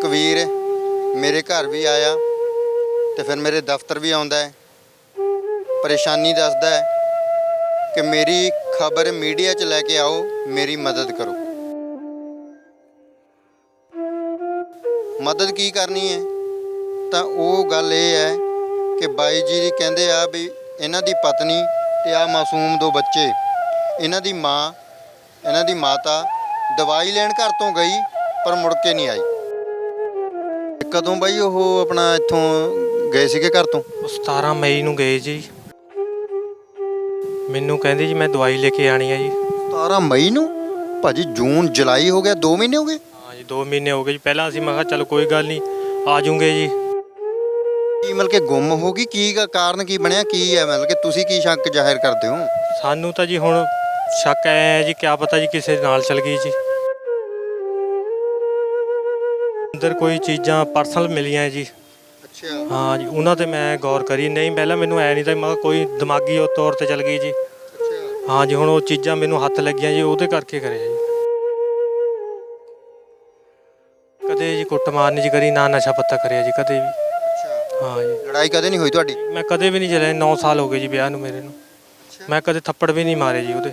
ਇੱਕ ਵੀਰ ਮੇਰੇ ਘਰ ਵੀ ਆਇਆ ਤੇ ਫਿਰ ਮੇਰੇ ਦਫ਼ਤਰ ਵੀ ਆਉਂਦਾ ਹੈ। ਪਰੇਸ਼ਾਨੀ ਦੱਸਦਾ ਹੈ ਕਿ ਮੇਰੀ ਖਬਰ ਮੀਡੀਆ 'ਚ ਲੈ ਕੇ ਆਓ, ਮੇਰੀ ਮਦਦ ਕਰੋ। ਮਦਦ ਕੀ ਕਰਨੀ ਹੈ? ਤਾਂ ਉਹ ਗੱਲ ਇਹ ਹੈ ਕਿ ਬਾਈ ਜੀ ਦੀ ਕਹਿੰਦੇ ਆ ਵੀ ਇਹਨਾਂ ਦੀ ਪਤਨੀ ਤੇ ਆ ਮਾਸੂਮ ਦੋ ਬੱਚੇ, ਇਹਨਾਂ ਦੀ ਮਾਂ, ਇਹਨਾਂ ਦੀ ਮਾਤਾ ਦਵਾਈ ਲੈਣ ਘਰ ਤੋਂ ਗਈ, ਪਰ ਮੁੜ ਕੇ ਨਹੀਂ ਆਈ। ਕਦੋਂ ਬਾਈ ਉਹ ਆਪਣਾ ਇੱਥੋਂ ਗਏ ਸੀਗੇ ਘਰ ਤੋਂ? ਉਹ 17 ਮਈ ਨੂੰ ਗਏ ਜੀ। ਮੈਨੂੰ ਕਹਿੰਦੇ ਜੀ ਮੈਂ ਦਵਾਈ ਲੈ ਕੇ ਆਣੀ ਹੈ ਜੀ। 17 ਮਈ ਨੂੰ? ਭਾਜੀ ਜੂਨ ਜੁਲਾਈ ਹੋ ਗਿਆ 2 ਮਹੀਨੇ ਹੋ ਗਏ? ਹਾਂ ਜੀ 2 ਮਹੀਨੇ ਹੋ ਗਏ ਜੀ। ਪਹਿਲਾਂ ਅਸੀਂ ਮੈਂ ਕਿਹਾ ਚਲ ਕੋਈ ਗੱਲ ਨਹੀਂ ਆ ਜੂਗੇ ਜੀ। ਕੀ ਮਤਲਬ ਕਿ ਗੁੰਮ ਹੋ ਗਈ? ਕੀ ਗਾ- ਕਾਰਨ ਕੀ ਬਣਿਆ? ਕੀ ਹੈ ਮਤਲਬ ਕਿ ਤੁਸੀਂ ਕੀ ਸ਼ੱਕ ਜ਼ਾਹਿਰ ਕਰਦੇ ਹੋ? ਸਾਨੂੰ ਤਾਂ ਜੀ ਹੁਣ ਸ਼ੱਕ ਹੈ ਜੀ ਕਿਆ ਪਤਾ ਜੀ ਕਿਸੇ ਨਾਲ ਚਲ ਗਈ ਜੀ। ਅੰਦਰ ਕੋਈ ਚੀਜ਼ਾਂ ਪਰਸਨਲ ਮਿਲੀਆਂ ਜੀ। ਅੱਛਾ। ਹਾਂ ਜੀ ਉਹਨਾਂ ਤੇ ਮੈਂ ਗੌਰ ਕਰੀ। ਨਹੀਂ ਪਹਿਲਾਂ ਮੈਨੂੰ ਐ ਨਹੀਂ ਤਾਂ ਮੈਂ ਕੋਈ ਦਿਮਾਗੀ ਉਹ ਤੌਰ ਤੇ ਚਲ ਗਈ ਜੀ। ਅੱਛਾ। ਹਾਂ ਜੀ ਹੁਣ ਉਹ ਚੀਜ਼ਾਂ ਮੈਨੂੰ ਹੱਥ ਲੱਗੀਆਂ ਜੀ ਉਹਦੇ ਕਰਕੇ ਕਰਿਆ ਜੀ। ਕਦੇ ਜੀ ਕੁੱਟਮਾਰ ਨਹੀਂ ਜੀ ਕਰੀ ਨਾ ਨਸ਼ਾ ਪੱਤਾ ਕਰਿਆ ਜੀ ਕਦੇ ਵੀ। ਅੱਛਾ। ਹਾਂ ਜੀ। ਲੜਾਈ ਕਦੇ ਨਹੀਂ ਹੋਈ ਤੁਹਾਡੀ? ਮੈਂ ਕਦੇ ਵੀ ਨਹੀਂ ਚਲਿਆ 9 ਸਾਲ ਹੋ ਗਏ ਜੀ ਵਿਆਹ ਨੂੰ ਮੇਰੇ ਨੂੰ। ਮੈਂ ਕਦੇ ਥੱਪੜ ਵੀ ਨਹੀਂ ਮਾਰੇ ਜੀ ਉਹਦੇ।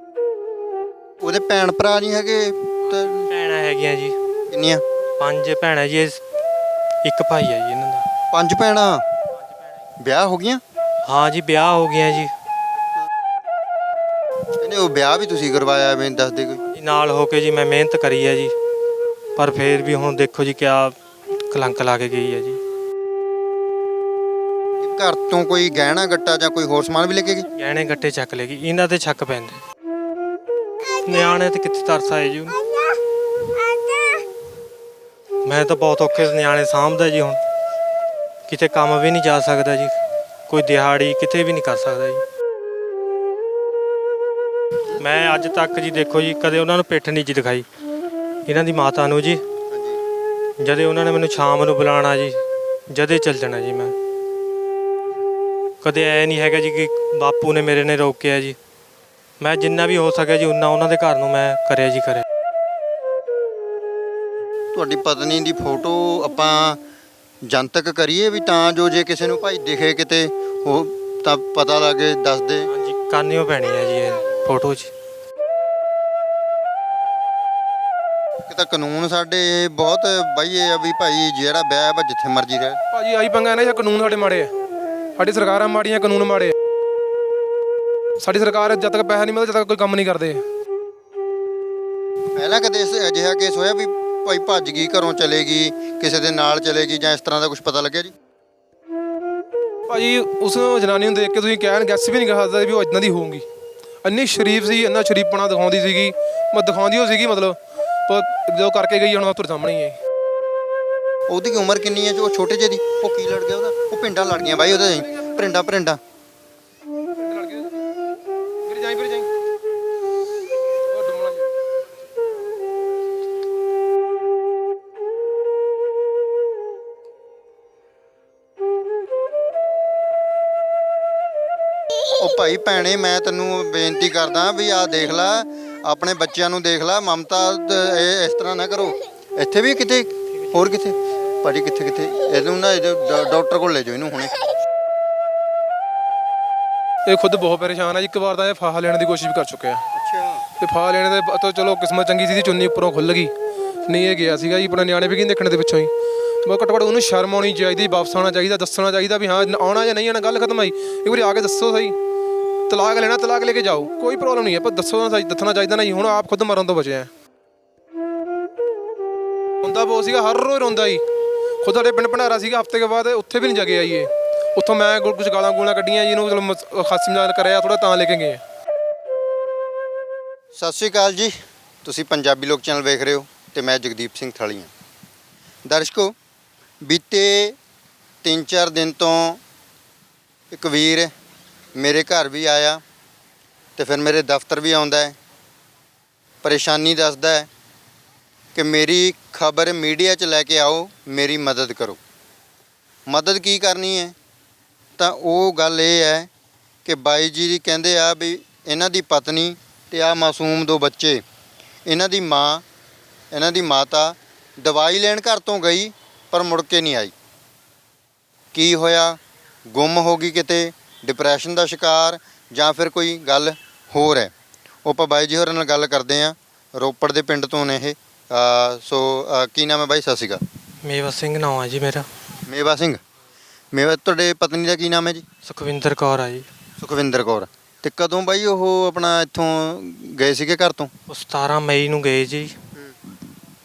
ਉਹਦੇ ਭੈਣ ਭਰਾ ਨਹੀਂ ਹੈਗੇ? ਤਾਂ ਭੈਣਾਂ ਹੈਗੀਆਂ ਜੀ। ਕਿੰਨੀਆਂ? ਪੰਜ ਭੈਣਾਂ ਜੀ ਇੱਕ ਭਾਈ ਹੈ ਜੀ ਇਹਨਾਂ ਦਾ। ਪੰਜ ਭੈਣਾਂ? ਵਿਆਹ ਹੋ ਗਈਆਂ? ਹਾਂ ਜੀ ਵਿਆਹ ਹੋ ਗਿਆ ਜੀ। ਇਹਨੇ ਉਹ ਵਿਆਹ ਵੀ ਤੁਸੀਂ ਕਰਵਾਇਆ ਮੈਨੂੰ ਦੱਸ ਦੇ ਕੋਈ। ਜੀ ਨਾਲ ਹੋ ਕੇ ਜੀ ਮੈਂ ਮਿਹਨਤ ਕਰੀ ਹੈ ਜੀ। ਪਰ ਫੇਰ ਵੀ ਹੁਣ ਦੇਖੋ ਜੀ ਕਿਆ ਕਲੰਕ ਲਾ ਕੇ ਗਈ ਹੈ ਜੀ। ਘਰ ਤੋਂ ਕੋਈ ਗਹਿਣਾ ਗੱਟਾ ਜਾਂ ਕੋਈ ਹੋਰ ਸਮਾਨ ਵੀ ਲੈ ਕੇ ਗਏ? ਗਹਿਣੇ ਗੱਟੇ ਚੱਕ ਲੈ ਗਈ ਇਹਨਾਂ ਤੇ ਛੱਕ ਪੈਂਦੇ। ਨਿਆਣੇ ਤੇ ਕਿੱਥੇ ਤਰਸ ਆਏ ਜੀ ਉਹਨੂੰ। ਮੈਂ ਤਾਂ ਬਹੁਤ ਔਖੇ ਨਿਆਣੇ ਸਾਂਭਦਾ ਜੀ ਹੁਣ। ਕਿਤੇ ਕੰਮ ਵੀ ਨਹੀਂ ਜਾ ਸਕਦਾ ਜੀ। ਕੋਈ ਦਿਹਾੜੀ ਕਿਤੇ ਵੀ ਨਹੀਂ ਕਰ ਸਕਦਾ ਜੀ। ਮੈਂ ਅੱਜ ਤੱਕ ਜੀ ਦੇਖੋ ਜੀ, ਕਦੇ ਉਹਨਾਂ ਨੂੰ ਪਿੱਠ ਨਹੀਂ ਜੀ ਦਿਖਾਈ। ਇਹਨਾਂ ਦੀ ਮਾਤਾ ਨੂੰ ਜੀ। ਹਾਂਜੀ ਜਦੇ ਉਹਨਾਂ ਨੇ ਮੈਨੂੰ ਸ਼ਾਮ ਨੂੰ ਬੁਲਾਣਾ ਜੀ, ਜਦੇ ਚੱਲ ਜਾਣਾ ਜੀ ਮੈਂ। ਕਦੇ ਐ ਨਹੀਂ ਹੈਗਾ ਜੀ ਕਿ ਬਾਪੂ ਨੇ ਮੇਰੇ ਨੇ ਰੋਕਿਆ ਜੀ। ਮੈਂ ਜਿੰਨਾ ਵੀ ਹੋ ਸਕਿਆ ਜੀ, ਉਨਾ ਉਹਨਾਂ ਦੇ ਘਰ ਨੂੰ ਮੈਂ ਕਰਿਆ ਜੀ, ਕਰਿਆ। ਤੁਹਾਡੀ ਪਤਨੀ ਦੀ ਫੋਟੋ ਆਪਾਂ ਜਨਤਕ ਕਰੀਏ ਵੀ ਤਾਂ ਜੋ ਜੇ ਕਿਸੇ ਨੂੰ ਭਾਈ ਦਿਖੇ ਕਿਤੇ ਉਹ ਤਾਂ ਪਤਾ ਲੱਗੇ ਦੱਸ ਦੇ ਹਾਂਜੀ ਕਰਨੀਓ ਪੈਣੀ ਹੈ ਜੀ ਇਹ ਫੋਟੋ 'ਚ। ਕਿ ਤਾਂ ਕਾਨੂੰਨ ਸਾਡੇ ਬਹੁਤ ਬਾਈ ਇਹ ਆ ਵੀ ਭਾਈ ਜਿਹੜਾ ਵਿਆਹ ਵਾ ਜਿੱਥੇ ਮਰਜ਼ੀ ਰਹੇ। ਭਾਜੀ ਆਹੀ ਪੰਗਾ ਨਾ ਜਾਂ ਕਾਨੂੰਨ ਸਾਡੇ ਮਾੜੇ ਆ। ਸਾਡੀ ਸਰਕਾਰਾਂ ਮਾੜੀਆਂ ਕਾਨੂੰਨ ਮਾੜੇ ਆ। ਸਾਡੀ ਸਰਕਾਰ ਜਦ ਤੱਕ ਪੈਸਾ ਨਹੀਂ ਮਿਲਦਾ ਜਦ ਤੱਕ ਕੋਈ ਕੰਮ ਨਹੀਂ ਕਰਦੇ। ਪਹਿਲਾਂ ਕਦੇ ਇਸ ਅਜਿਹਾ ਕੇਸ ਹੋਇਆ ਵੀ ਭਾਈ ਭੱਜ ਗਈ ਘਰੋਂ ਚਲੇ ਗਈ ਕਿਸੇ ਦੇ ਨਾਲ ਚਲੇ ਗਈ ਜਾਂ ਇਸ ਤਰ੍ਹਾਂ ਦਾ ਕੁਝ ਪਤਾ ਲੱਗਿਆ ਜੀ? ਭਾਜੀ ਉਸ ਜਨਾਨੀ ਨੂੰ ਦੇਖ ਕੇ ਤੁਸੀਂ ਕਹਿਣ ਗੈਸ ਵੀ ਨਹੀਂ ਕਰ ਸਕਦੇ ਵੀ ਉਹ ਇਦਾਂ ਦੀ ਹੋਊਗੀ। ਇੰਨੀ ਸ਼ਰੀਫ ਸੀ ਇੰਨਾ ਸ਼ਰੀਫਪਣਾ ਦਿਖਾਉਂਦੀ ਸੀਗੀ ਮੈਂ ਦਿਖਾਉਂਦੀ ਉਹ ਸੀਗੀ ਮਤਲਬ ਪਰ ਜੋ ਕਰਕੇ ਗਈ ਹੁਣ ਉਹ ਤੁਹਾਡੇ ਸਾਹਮਣੇ ਹੀ ਹੈ ਉਹਦੀ ਕੀ ਉਮਰ ਕਿੰਨੀ ਹੈ ਜੋ? ਛੋਟੇ ਜਿਹੇ ਦੀ ਉਹ ਕੀ ਲੜ ਗਿਆ ਉਹਦਾ? ਉਹ ਪਿੰਡਾਂ ਲੜ ਗਈਆਂ ਬਾਈ ਉਹਦੇ ਪਿੰਡਾਂ ਪਿੰਡਾਂ ਭਾਈ ਭੈਣੇ ਮੈਂ ਤੈਨੂੰ ਬੇਨਤੀ ਕਰਦਾ ਵੀ ਆਹ ਦੇਖ ਲੈ ਆਪਣੇ ਬੱਚਿਆਂ ਨੂੰ ਦੇਖ ਲੈ ਮਮਤਾ ਦ- ਇਹ ਇਸ ਤਰ੍ਹਾਂ ਨਾ ਕਰੋ। ਇੱਥੇ ਵੀ ਕਿਤੇ ਹੋਰ ਕਿਤੇ? ਭਾਜੀ ਕਿੱਥੇ ਕਿੱਥੇ? ਇਹਨੂੰ ਨਾ ਇਹਦੇ ਡਾ- ਡਾਕਟਰ ਕੋਲ ਲੈ ਜਾਓ ਇਹਨੂੰ ਹੁਣੇ। ਇਹ ਖੁਦ ਬਹੁਤ ਪਰੇਸ਼ਾਨ ਹੈ ਇੱਕ ਵਾਰ ਤਾਂ ਇਹ ਫਾਹਾ ਲੈਣ ਦੀ ਕੋਸ਼ਿਸ਼ ਵੀ ਕਰ ਚੁੱਕਿਆ ਅੱਛਾ। ਤੇ ਫਾਹਾ ਲੈਣ ਦੇ ਤੋਂ ਚਲੋ ਕਿਸਮਤ ਚੰਗੀ ਸੀ ਦੀ ਚੁੰਨੀ ਉੱਪਰੋਂ ਖੁੱਲ ਗਈ। ਨਹੀਂ ਇਹ ਗਿਆ ਸੀਗਾ ਜੀ ਆਪਣੇ ਨਿਆਣੇ ਵੀ ਕੀ ਦੇਖਣ ਦੇ ਪਿੱਛੋਂ ਹੀ। ਮੈਂ ਘੱਟੋ ਘੱਟ ਉਹਨੂੰ ਸ਼ਰਮ ਆਉਣੀ ਚਾਹੀਦੀ ਵਾਪਸ ਆਉਣਾ ਚਾਹੀਦਾ ਦੱਸਣਾ ਚਾਹੀਦਾ ਵੀ ਹਾਂ ਆਉਣਾ ਜਾਂ ਨਹੀਂ ਆਉਣਾ ਗੱਲ ਖਤਮ ਆਈ ਇੱਕ ਵਾਰੀ ਆ ਕੇ ਦੱਸੋ ਸਹੀ। ਤਲਾਕ ਲੈਣਾ, ਤਲਾਕ ਲੈ ਕੇ ਜਾਓ। ਕੋਈ ਪ੍ਰੋਬਲਮ ਨਹੀਂ ਹੈ ਪਰ ਦੱਸੋ ਨਾ ਸਹੀ ਦੱਸਣਾ ਚਾਹੀਦਾ ਨਾ ਜੀ। ਹੁਣ ਆਪ ਖੁਦ ਮਰਨ ਤੋਂ ਬਚੇ ਆ। ਰੋਂਦਾ ਬਹੁਤ ਸੀਗਾ, ਹਰ ਰੋਜ਼ ਰੋਂਦਾ ਹੀ ਖੁਦ ਸਾਡੇ ਪਿੰਡ ਭੰਡਾਰਾ ਸੀਗਾ, ਹਫ਼ਤੇ ਕੇ ਬਾਅਦ ਉੱਥੇ ਵੀ ਨਹੀਂ ਜਗਿਆ ਜੀ ਇਹ। ਉੱਥੋਂ ਮੈਂ ਗੁ- ਕੁਝ ਗਾਲਾਂ ਗੂਲਾਂ ਕੱਢੀਆਂ ਜੀ, ਇਹਨੂੰ ਚਲੋ ਮਸ- ਖਾਸੀ ਮਜ਼ਾਕ ਕਰਿਆ ਥੋੜਾ ਤਾਂ ਲੈ ਕੇ ਗਏ ਸਤਿ ਸ਼੍ਰੀ ਅਕਾਲ ਜੀ। ਤੁਸੀਂ ਪੰਜਾਬੀ ਲੋਕ ਚੈਨਲ ਵੇਖ ਰਹੇ ਹੋ ਤੇ ਮੈਂ ਜਗਦੀਪ ਸਿੰਘ ਥਾਲੀਆਂ। ਦਰਸ਼ਕੋ, ਬੀਤੇ 3-4 ਦਿਨ ਤੋਂ ਇੱਕ ਵੀਰ ਮੇਰੇ ਘਰ ਵੀ ਆਇਆ ਤੇ ਫਿਰ ਮੇਰੇ ਦਫ਼ਤਰ ਵੀ ਆਉਂਦਾ ਹੈ। ਪਰੇਸ਼ਾਨੀ ਦੱਸਦਾ ਹੈ ਕਿ ਮੇਰੀ ਖਬਰ ਮੀਡੀਆ 'ਚ ਲੈ ਕੇ ਆਓ, ਮੇਰੀ ਮਦਦ ਕਰੋ। ਮਦਦ ਕੀ ਕਰਨੀ ਹੈ? ਤਾਂ ਉਹ ਗੱਲ ਇਹ ਹੈ ਕਿ ਬਾਈ ਜੀ ਦੀ ਕਹਿੰਦੇ ਆ ਵੀ ਇਹਨਾਂ ਦੀ ਪਤਨੀ ਤੇ ਆ ਮਾਸੂਮ ਦੋ ਬੱਚੇ, ਇਹਨਾਂ ਦੀ ਮਾਂ, ਇਹਨਾਂ ਦੀ ਮਾਤਾ ਦਵਾਈ ਲੈਣ ਘਰ ਤੋਂ ਗਈ ਪਰ ਮੁੜ ਕੇ ਨਹੀਂ ਆਈ। ਕੀ ਹੋਇਆ? ਗੁੰਮ ਹੋ ਗਈ ਕਿਤੇ? ਡਿਪਰੈਸ਼ਨ ਦਾ ਸ਼ਿਕਾਰ ਜਾਂ ਫਿਰ ਕੋਈ ਗੱਲ ਹੋਰ ਹੈ। ਉਹ ਆਪਾਂ ਬਾਈ ਜੀ ਹੋਰਾਂ ਨਾਲ ਗੱਲ ਕਰਦੇ ਆ ਰੋਪੜ ਦੇ ਪਿੰਡ ਤੋਂ ਨੇ ਇਹ। ਅ, ਸੋ ਅ, ਕੀ ਨਾਮ ਹੈ ਬਾਈ? ਸਤਿ ਸ਼੍ਰੀ ਅਕਾਲ। ਮੇਵਾ ਸਿੰਘ ਨਾਮ ਹੈ ਜੀ ਮੇਰਾ। ਮੇਵਾ ਸਿੰਘ। ਮੇਵਾ ਤੁਹਾਡੇ ਪਤਨੀ ਦਾ ਕੀ ਨਾਮ ਹੈ ਜੀ? ਸੁਖਵਿੰਦਰ ਕੌਰ ਆ ਜੀ। ਸੁਖਵਿੰਦਰ ਕੌਰ। ਤੇ ਕਦੋਂ ਬਾਈ ਉਹ ਆਪਣਾ ਇੱਥੋਂ ਗਏ ਸੀਗੇ ਘਰ ਤੋਂ? ਉਹ 17 ਮਈ ਨੂੰ ਗਏ ਜੀ।